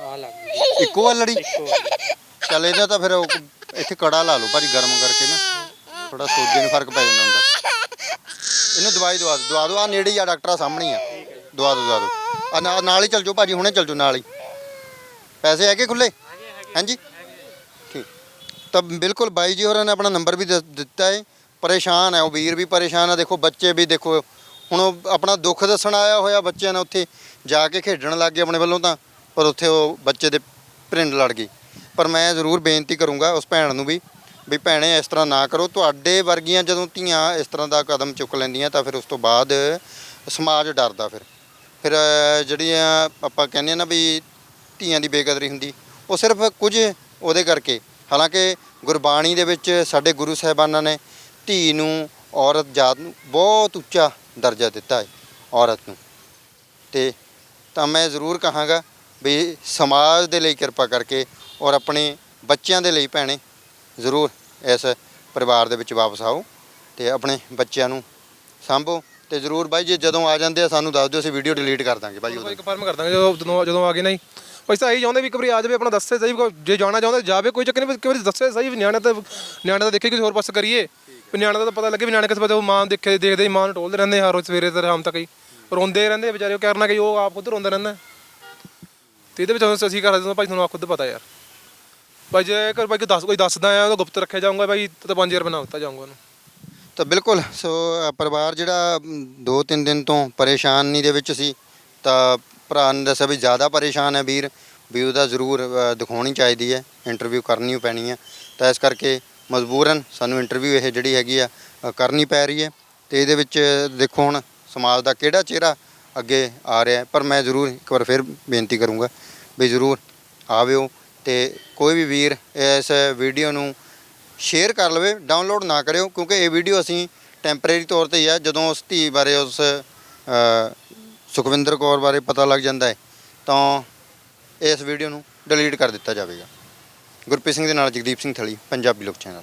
ਆ ਲੱਗ ਗਈ। ਇੱਕੋ ਆ ਲੜੀ? ਚੱਲ ਇਹਦਾ ਤਾਂ ਫਿਰ ਉਹ ਇੱਥੇ ਕੜਾ ਲਾ ਲਓ ਭਾਜੀ ਗਰਮ ਕਰਕੇ ਨਾ। ਥੋੜਾ ਸੋਜੇ ਨੂੰ ਫ਼ਰਕ ਪੈ ਜਾਂਦਾ ਹੁੰਦਾ। ਇਹਨੂੰ ਦਵਾਈ ਦਵਾ ਦਿਓ ਦਵਾ ਦਿਓ ਆ ਨੇੜੇ ਹੀ ਆ ਡਾਕਟਰ ਸਾਹਮਣੇ ਹੀ ਆ। ਦਵਾ ਦਿਓ ਦਵਾ ਦਿਓ। ਆ ਨਾਲ ਨਾਲ ਹੀ ਚੱਲ ਜਾਓ ਭਾਜੀ ਹੁਣੇ ਚੱਲ ਜਾਓ ਨਾਲ ਹੀ। ਪੈਸੇ ਹੈਗੇ ਖੁੱਲੇ ਹਾਂਜੀ? ਠੀਕ। ਤਾਂ ਬਿਲਕੁਲ ਬਾਈ ਜੀ ਹੋਰਾਂ ਨੇ ਆਪਣਾ ਨੰਬਰ ਵੀ ਦੱਸ ਦਿੱਤਾ ਹੈ ਪਰੇਸ਼ਾਨ ਹੈ, ਉਹ ਵੀਰ ਵੀ ਪਰੇਸ਼ਾਨ ਹੈ, ਦੇਖੋ ਬੱਚੇ ਵੀ ਦੇਖੋ, ਹੁਣ ਉਹ ਆਪਣਾ ਦੁੱਖ ਦੱਸਣ ਆਇਆ ਹੋਇਆ ਬੱਚਿਆਂ ਨੇ ਉੱਥੇ, ਜਾ ਕੇ ਖੇਡਣ ਲੱਗ ਗਏ ਆਪਣੇ ਵੱਲੋਂ ਤਾਂ, ਪਰ ਉੱਥੇ ਉਹ ਬੱਚੇ ਦੇ ਪ੍ਰਿੰਡ ਲੜ ਗਈ ਪਰ ਮੈਂ ਜ਼ਰੂਰ ਬੇਨਤੀ ਕਰੂੰਗਾ ਉਸ ਭੈਣ ਨੂੰ ਵੀ ਵੀ ਭੈਣੇ ਇਸ ਤਰ੍ਹਾਂ ਨਾ ਕਰੋ, ਤੁਹਾਡੇ ਵਰਗੀਆਂ ਜਦੋਂ ਧੀਆਂ ਇਸ ਤਰ੍ਹਾਂ ਦਾ ਕਦਮ ਚੁੱਕ ਲੈਂਦੀਆਂ ਤਾਂ ਫਿਰ ਉਸ ਤੋਂ ਬਾਅਦ ਸਮਾਜ ਡਰਦਾ ਫਿਰ। ਫਿਰ ਜਿਹੜੀਆਂ ਆਪਾਂ ਕਹਿੰਦੇ ਆ ਨਾ ਵੀ ਧੀਆਂ ਦੀ ਬੇਕਦਰੀ ਹੁੰਦੀ, ਉਹ ਸਿਰਫ ਕੁਝ ਉਹਦੇ ਕਰਕੇ, ਹਾਲਾਂਕਿ ਗੁਰਬਾਣੀ ਦੇ ਵਿੱਚ ਸਾਡੇ ਗੁਰੂ ਸਾਹਿਬਾਨਾਂ ਨੇ ਧੀ ਨੂੰ ਔਰਤ ਜਾਤ ਨੂੰ ਬਹੁਤ ਉੱਚਾ ਦਰਜਾ ਦਿੱਤਾ ਹੈ ਔਰਤ ਨੂੰ। ਤੇ ਤਾਂ ਮੈਂ ਜ਼ਰੂਰ ਕਹਾਂਗਾ ਵੀ ਸਮਾਜ ਦੇ ਲਈ ਕਿਰਪਾ ਕਰਕੇ ਔਰ ਆਪਣੇ ਬੱਚਿਆਂ ਦੇ ਲਈ ਭੈਣੇ ਜ਼ਰੂਰ ਇਸ ਪਰਿਵਾਰ ਦੇ ਵਿੱਚ ਵਾਪਸ ਆਓ ਤੇ ਆਪਣੇ ਬੱਚਿਆਂ ਨੂੰ ਸਾਂਭੋ ਤੇ ਜ਼ਰੂਰ ਬਾਈ ਜੀ ਜਦੋਂ ਆ ਜਾਂਦੇ ਆ ਸਾਨੂੰ ਦੱਸ ਦਿਓ ਅਸੀਂ ਵੀਡੀਓ ਡਿਲੀਟ ਕਰ ਦਾਂਗੇ ਬਾਈ ਉਦੋਂ ਭਾਈ ਕਨਫਰਮ ਕਰ ਦਾਂਗੇ ਜਦੋਂ ਜਦੋਂ ਜਦੋਂ ਆ ਗਏ ਨਹੀਂ। ਪੈਸਾ ਇਹੀ ਚਾਹੁੰਦੇ ਵੀ ਇੱਕ ਵਾਰੀ ਆ ਜਾਵੇ ਆਪਣਾ ਦੱਸੇ ਸਹੀ ਜੇ ਜਾਣਾ ਚਾਹੁੰਦਾ ਜਾਵੇ ਕੋਈ ਚੱਕਰ ਨਹੀਂ ਇੱਕ ਵਾਰੀ ਦੱਸੇ ਸਹੀ ਨਿਆਣੇ ਤਾਂ ਨਿਆਣੇ ਤਾਂ ਦੇਖੇ ਕਿਸੇ ਹੋਰ ਪਾਸੇ ਕਰੀਏ। ਵੀ ਨਿਆਣੇ ਦਾ ਤਾਂ ਪਤਾ ਲੱਗੇ ਵੀ ਨਿਆਣੇ ਕਿਸ ਪਾਸੇ ਉਹ ਮਾਂ ਦੇਖੇ ਦੇਖਦੇ ਹੀ ਮਾਂ ਨੂੰ ਟੋਲਦੇ ਰਹਿੰਦੇ ਹਰ ਰੋਜ਼ ਸਵੇਰੇ ਤੇ ਸ਼ਾਮ ਤੱਕ ਹੀ। ਰੋਂਦੇ ਰਹਿੰਦੇ ਵਿਚਾਰੇ ਉਹ ਕਰਨਾ ਕਿ ਉਹ ਆਪ ਖੁਦ ਰੋਂਦਾ ਰਹਿੰਦਾ। ਤੇ ਇਹਦੇ ਵਿੱਚ ਹੁਣ ਅਸੀਂ ਕਰ ਸਕਦੇ ਹਾਂ ਭਾਈ ਤੁਹਾਨੂੰ ਆਪ ਖੁਦ ਪਤਾ ਯਾਰ। ਭਾਈ ਜੇ ਕਰ ਭਾਈ ਕੋਈ ਦੱਸ ਕੋਈ ਦੱਸਦਾ ਆ ਉਹ ਗੁਪਤ ਰੱਖਿਆ ਜਾਊਗਾ ਭਾਈ ਤਾਂ 5000 ਬਣਾ ਦਿੱਤਾ ਜਾਊਗਾ ਉਹਨੂੰ। ਤਾਂ ਬਿਲਕੁਲ ਸੋ ਪਰਿਵਾਰ ਜਿਹੜਾ ਮ, ਦੋ ਤਿੰਨ ਦਿਨ ਤੋਂ ਪਰੇਸ਼ਾਨੀ ਦੇ ਵਿੱਚ ਸੀ ਤਾਂ ਭਰਾ ਨੇ ਦੱਸਿਆ ਵੀ ਜ਼ਿਆਦਾ ਪਰੇਸ਼ਾਨ ਹੈ ਵੀਰ ਵੀ ਉਹਦਾ ਜ਼ਰੂਰ ਦਿਖਾਉਣੀ ਚਾਹੀਦੀ ਹੈ ਇੰਟਰਵਿਊ ਕਰਨੀ ਪੈਣੀ ਹੈ। ਤਾਂ ਇਸ ਕਰਕੇ ਮਜਬੂਰਨ ਸਾਨੂੰ ਇੰਟਰਵਿਊ ਇਹ ਜਿਹੜੀ ਹੈਗੀ ਆ ਅ, ਕਰਨੀ ਪੈ ਰਹੀ ਹੈ ਤੇ ਇਹਦੇ ਵਿੱਚ ਦੇਖੋ ਹੁਣ ਸਮਾਜ ਦਾ ਕਿਹੜਾ ਚਿਹਰਾ ਅੱਗੇ ਆ ਰਿਹਾ ਹੈ। ਪਰ ਮੈਂ ਜ਼ਰੂਰ ਇੱਕ ਵਾਰ ਫਿਰ ਬੇਨਤੀ ਕਰੂੰਗਾ ਵੀ ਜ਼ਰੂਰ ਆਵਿਓ ਤੇ ਕੋਈ ਵੀ ਵੀਰ ਇਸ ਵੀਡੀਓ ਨੂੰ ਸ਼ੇਅਰ ਕਰ ਲਵੇ ਡਾਊਨਲੋਡ ਨਾ ਕਰਿਓ ਕਿਉਂਕਿ ਇਹ ਵੀਡੀਓ ਅਸੀਂ ਟੈਂਪਰੇਰੀ ਤੌਰ ਤੇ ਹੀ ਆ। ਜਦੋਂ ਉਸ ਧੀ ਬਾਰੇ ਉਸ ਅ, ਸੁਖਵਿੰਦਰ ਕੌਰ ਬਾਰੇ ਪਤਾ ਲੱਗ ਜਾਂਦਾ ਹੈ ਤਾਂ ਇਸ ਵੀਡੀਓ ਨੂੰ ਡਿਲੀਟ ਕਰ ਦਿੱਤਾ ਜਾਵੇਗਾ। ਗੁਰਪ੍ਰੀਤ ਸਿੰਘ ਦੇ ਨਾਲ ਜਗਦੀਪ ਸਿੰਘ ਥਲੀ ਪੰਜਾਬੀ ਲੋਕ ਚੈਨਲ।